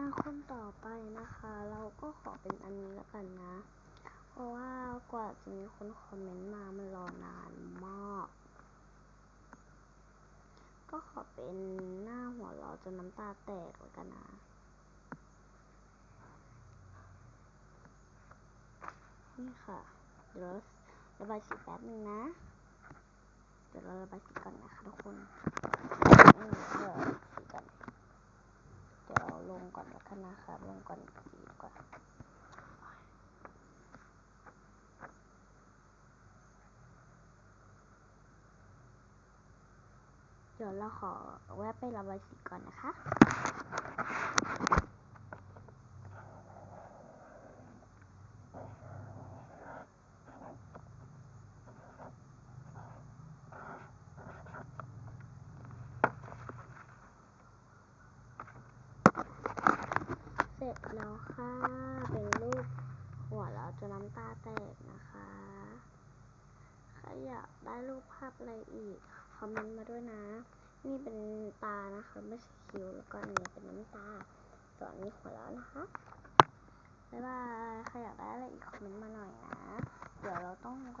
อะคนต่อไปนะคะ เราก็ขอเป็นอันนี้แล้วกันนะ เพราะว่ากว่าจะมีคนคอมเมนต์มามันรอนานมาก ก็ขอเป็นหน้าหัวเราจนน้ำตาแตกแล้วกันนะนี่ค่ะ เดี๋ยวเราระบายสีแป๊บนึงนะ เดี๋ยวเราระบายสีก่อนนะคะทุกคนอืมเดี๋ยวสีก่อน เดี๋ยวเอา ธนแล้วกันนะคะลงก่อนสีก่อนเดี๋ยวเราขอแวะไปรับายสีก่อนนะคะ เสร็จแล้วค่ะ เป็นรูปหัวเราจนน้ำตาแตกนะคะใครอยากได้รูปภาพอะไรอีก คอมเมนต์มาด้วยนะ นี่เป็นตานะคะ ไม่ใช่คิ้ว แล้วก็อันนี้เป็นน้ำตา ส่วนนี้หัวเราะนะคะ บ๊ายบาย ใครอยากได้อะไรอีกคอมเมนต์มาหน่อยนะ เดี๋ยวเราต้องว